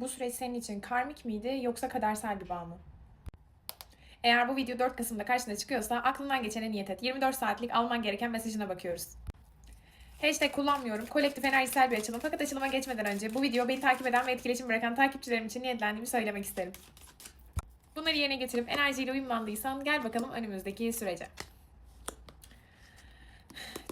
Bu süreç senin için karmik miydi yoksa kadersel bir bağ mı? Eğer bu video 4 Kasım'da karşına çıkıyorsa aklından geçene niyet et. 24 saatlik alman gereken mesajına bakıyoruz. Hashtag kullanmıyorum. Kolektif enerjisel bir açılım. Fakat açılıma geçmeden önce bu video beni takip eden ve etkileşim bırakan takipçilerim için niyetlendiğimi söylemek isterim. Bunları yerine getirip enerjiyle uyumlandıysan gel bakalım önümüzdeki sürece.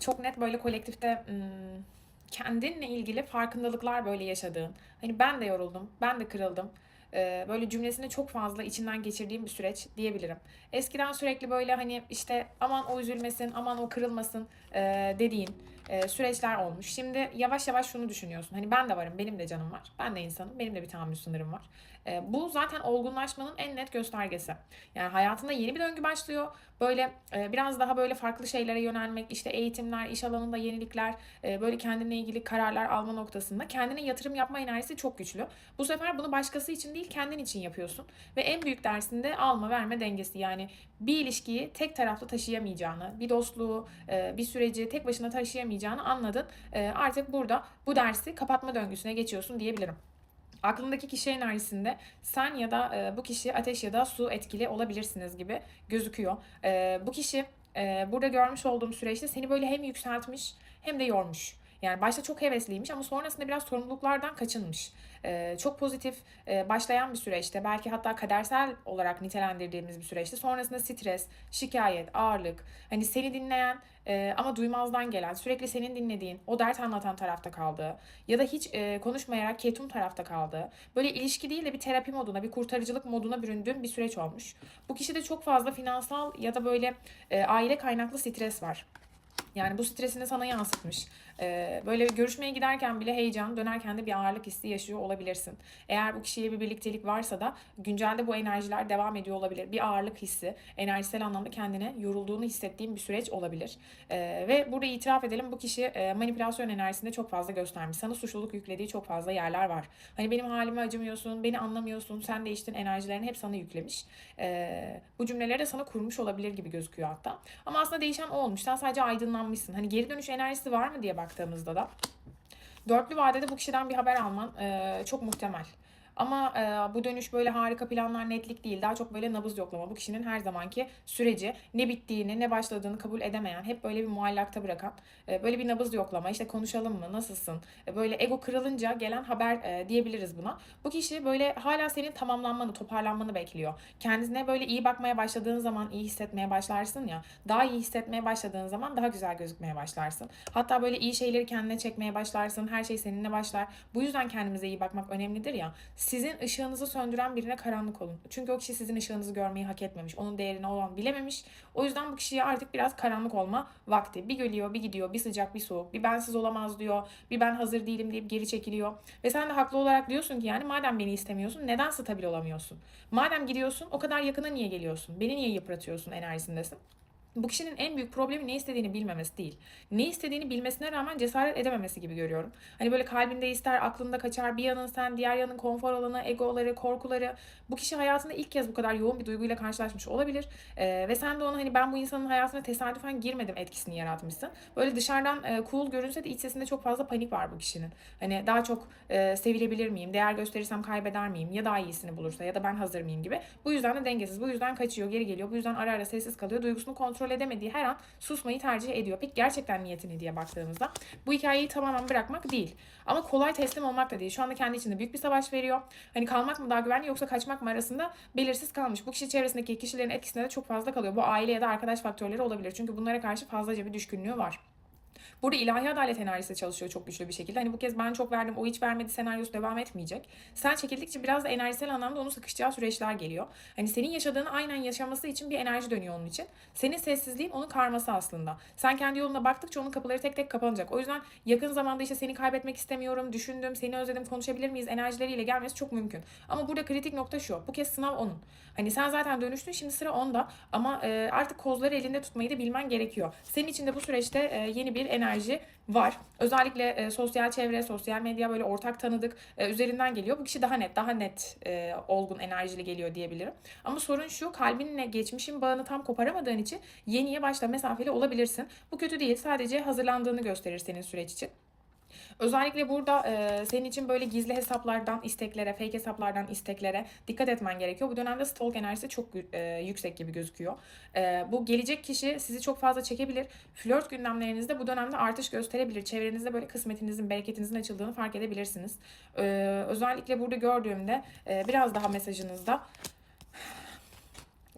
Çok net böyle kolektifte hmm, kendinle ilgili farkındalıklar böyle yaşadığın. Hani ben de yoruldum, ben de kırıldım. Ee, böyle cümlesini çok fazla içinden geçirdiğim bir süreç diyebilirim. Eskiden sürekli böyle hani işte aman o üzülmesin, aman o kırılmasın e, dediğin e, süreçler olmuş. Şimdi yavaş yavaş şunu düşünüyorsun. Hani ben de varım, benim de canım var. Ben de insanım, benim de bir tahammül sınırım var. E, bu zaten olgunlaşmanın en net göstergesi. Yani hayatında yeni bir döngü başlıyor. Böyle e, biraz daha böyle farklı şeylere yönelmek, işte eğitimler, iş alanında yenilikler, e, böyle kendine ilgili kararlar alma noktasında kendine yatırım yapma enerjisi çok güçlü. Bu sefer bunu başkası için değil kendin için yapıyorsun. Ve en büyük dersinde alma verme dengesi. Yani bir ilişkiyi tek taraflı taşıyamayacağını, bir dostluğu, e, bir süreci tek başına taşıyamayacağını anladın. E, artık burada bu dersi kapatma döngüsüne geçiyorsun diyebilirim. Aklındaki kişi enerjisinde sen ya da e, bu kişi ateş ya da su etkili olabilirsiniz gibi gözüküyor. E, bu kişi e, burada görmüş olduğum süreçte seni böyle hem yükseltmiş hem de yormuş. Yani başta çok hevesliymiş ama sonrasında biraz sorumluluklardan kaçınmış. Ee, çok pozitif e, başlayan bir süreçte belki hatta kadersel olarak nitelendirdiğimiz bir süreçte sonrasında stres, şikayet, ağırlık hani seni dinleyen e, ama duymazdan gelen sürekli senin dinlediğin o dert anlatan tarafta kaldığı ya da hiç e, konuşmayarak ketum tarafta kaldığı böyle ilişki değil de bir terapi moduna bir kurtarıcılık moduna büründüğün bir süreç olmuş. Bu kişide çok fazla finansal ya da böyle e, aile kaynaklı stres var. Yani bu stresini sana yansıtmış. Ee, böyle görüşmeye giderken bile heyecan, dönerken de bir ağırlık hissi yaşıyor olabilirsin. Eğer bu kişiyle bir birliktelik varsa da güncelde bu enerjiler devam ediyor olabilir. Bir ağırlık hissi, enerjisel anlamda kendine yorulduğunu hissettiğim bir süreç olabilir. Ee, ve burada itiraf edelim bu kişi e, manipülasyon enerjisinde çok fazla göstermiş. Sana suçluluk yüklediği çok fazla yerler var. Hani benim halime acımıyorsun, beni anlamıyorsun, sen değiştin enerjilerini hep sana yüklemiş. Ee, bu cümleleri de sana kurmuş olabilir gibi gözüküyor hatta. Ama aslında değişen o olmuş. Sen sadece aydınlanmışsın. Hani geri dönüş enerjisi var mı diye baktığımızda da dörtlü vadede bu kişiden bir haber alman e, çok muhtemel. Ama e, bu dönüş böyle harika planlar netlik değil. Daha çok böyle nabız yoklama. Bu kişinin her zamanki süreci ne bittiğini ne başladığını kabul edemeyen, hep böyle bir muallakta bırakan, e, böyle bir nabız yoklama. İşte konuşalım mı, nasılsın? E, böyle ego kırılınca gelen haber e, diyebiliriz buna. Bu kişi böyle hala senin tamamlanmanı, toparlanmanı bekliyor. Kendine böyle iyi bakmaya başladığın zaman iyi hissetmeye başlarsın ya. Daha iyi hissetmeye başladığın zaman daha güzel gözükmeye başlarsın. Hatta böyle iyi şeyleri kendine çekmeye başlarsın. Her şey seninle başlar. Bu yüzden kendimize iyi bakmak önemlidir ya sizin ışığınızı söndüren birine karanlık olun. Çünkü o kişi sizin ışığınızı görmeyi hak etmemiş. Onun değerini olan bilememiş. O yüzden bu kişiye artık biraz karanlık olma vakti. Bir geliyor, bir gidiyor, bir sıcak, bir soğuk. Bir bensiz olamaz diyor. Bir ben hazır değilim deyip geri çekiliyor. Ve sen de haklı olarak diyorsun ki yani madem beni istemiyorsun neden stabil olamıyorsun? Madem gidiyorsun o kadar yakına niye geliyorsun? Beni niye yıpratıyorsun enerjisindesin? Bu kişinin en büyük problemi ne istediğini bilmemesi değil. Ne istediğini bilmesine rağmen cesaret edememesi gibi görüyorum. Hani böyle kalbinde ister, aklında kaçar, bir yanın sen, diğer yanın konfor alanı, egoları, korkuları. Bu kişi hayatında ilk kez bu kadar yoğun bir duyguyla karşılaşmış olabilir. Ee, ve sen de ona hani ben bu insanın hayatına tesadüfen girmedim etkisini yaratmışsın. Böyle dışarıdan e, cool görünse de iç sesinde çok fazla panik var bu kişinin. Hani daha çok e, sevilebilir miyim, değer gösterirsem kaybeder miyim ya daha iyisini bulursa ya da ben hazır mıyım gibi. Bu yüzden de dengesiz, bu yüzden kaçıyor, geri geliyor. Bu yüzden ara ara sessiz kalıyor. Duygusunu kontrol edemediği her an susmayı tercih ediyor. Peki gerçekten niyetini diye baktığımızda bu hikayeyi tamamen bırakmak değil. Ama kolay teslim olmak da değil. Şu anda kendi içinde büyük bir savaş veriyor. Hani kalmak mı daha güvenli yoksa kaçmak mı arasında belirsiz kalmış. Bu kişi çevresindeki kişilerin etkisinde de çok fazla kalıyor. Bu aile ya da arkadaş faktörleri olabilir. Çünkü bunlara karşı fazlaca bir düşkünlüğü var. Burada ilahi adalet enerjisi çalışıyor çok güçlü bir şekilde. Hani bu kez ben çok verdim, o hiç vermedi senaryosu devam etmeyecek. Sen çekildikçe biraz da enerjisel anlamda onu sıkışacağı süreçler geliyor. Hani senin yaşadığını aynen yaşaması için bir enerji dönüyor onun için. Senin sessizliğin onun karması aslında. Sen kendi yoluna baktıkça onun kapıları tek tek kapanacak. O yüzden yakın zamanda işte seni kaybetmek istemiyorum, düşündüm, seni özledim, konuşabilir miyiz enerjileriyle gelmesi çok mümkün. Ama burada kritik nokta şu. Bu kez sınav onun. Hani sen zaten dönüştün şimdi sıra onda ama artık kozları elinde tutmayı da bilmen gerekiyor. Senin için de bu süreçte yeni bir enerji var. Özellikle e, sosyal çevre, sosyal medya böyle ortak tanıdık e, üzerinden geliyor. Bu kişi daha net, daha net e, olgun enerjili geliyor diyebilirim. Ama sorun şu kalbinle geçmişin bağını tam koparamadığın için yeniye başla mesafeli olabilirsin. Bu kötü değil. Sadece hazırlandığını gösterir senin süreç için. Özellikle burada e, senin için böyle gizli hesaplardan isteklere, fake hesaplardan isteklere dikkat etmen gerekiyor. Bu dönemde stalk enerjisi çok e, yüksek gibi gözüküyor. E, bu gelecek kişi sizi çok fazla çekebilir. Flört gündemlerinizde bu dönemde artış gösterebilir. Çevrenizde böyle kısmetinizin, bereketinizin açıldığını fark edebilirsiniz. E, özellikle burada gördüğümde e, biraz daha mesajınızda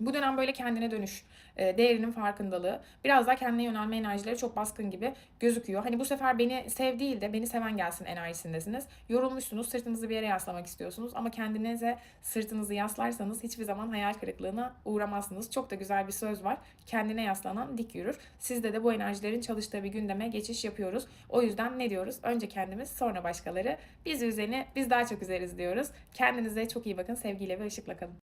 bu dönem böyle kendine dönüş, değerinin farkındalığı, biraz daha kendine yönelme enerjileri çok baskın gibi gözüküyor. Hani bu sefer beni sev değil de beni seven gelsin enerjisindesiniz. Yorulmuşsunuz, sırtınızı bir yere yaslamak istiyorsunuz ama kendinize sırtınızı yaslarsanız hiçbir zaman hayal kırıklığına uğramazsınız. Çok da güzel bir söz var. Kendine yaslanan dik yürür. Sizde de bu enerjilerin çalıştığı bir gündeme geçiş yapıyoruz. O yüzden ne diyoruz? Önce kendimiz, sonra başkaları. Biz üzerine biz daha çok üzeriz diyoruz. Kendinize çok iyi bakın. Sevgiyle ve ışıkla kalın.